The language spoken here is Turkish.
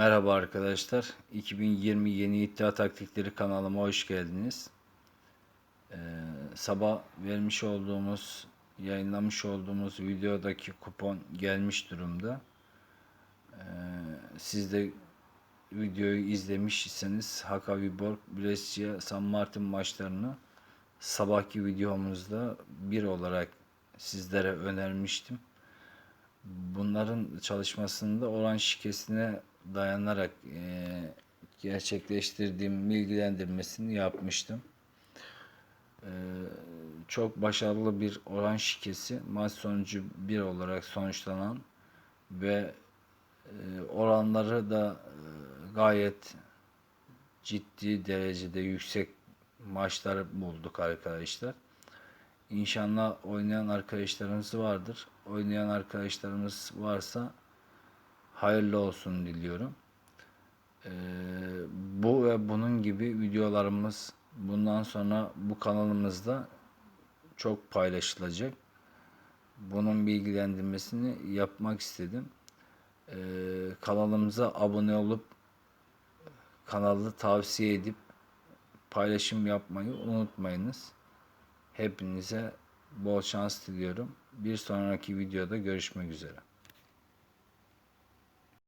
Merhaba arkadaşlar. 2020 Yeni İddia Taktikleri kanalıma hoş geldiniz. Ee, sabah vermiş olduğumuz, yayınlamış olduğumuz videodaki kupon gelmiş durumda. Ee, siz de videoyu izlemişseniz Haka Viborg, Brescia, San Martin maçlarını sabahki videomuzda bir olarak sizlere önermiştim. Bunların çalışmasında oran şikesine dayanarak e, gerçekleştirdiğim bilgilendirmesini yapmıştım. E, çok başarılı bir oran şikesi maç sonucu bir olarak sonuçlanan ve e, oranları da gayet ciddi derecede yüksek maçlar bulduk arkadaşlar. İnşallah oynayan arkadaşlarımız vardır. Oynayan arkadaşlarımız varsa hayırlı olsun diliyorum. Ee, bu ve bunun gibi videolarımız bundan sonra bu kanalımızda çok paylaşılacak. Bunun bilgilendirmesini yapmak istedim. Ee, kanalımıza abone olup kanalı tavsiye edip paylaşım yapmayı unutmayınız. Hepinize bol şans diliyorum. Bir sonraki videoda görüşmek üzere.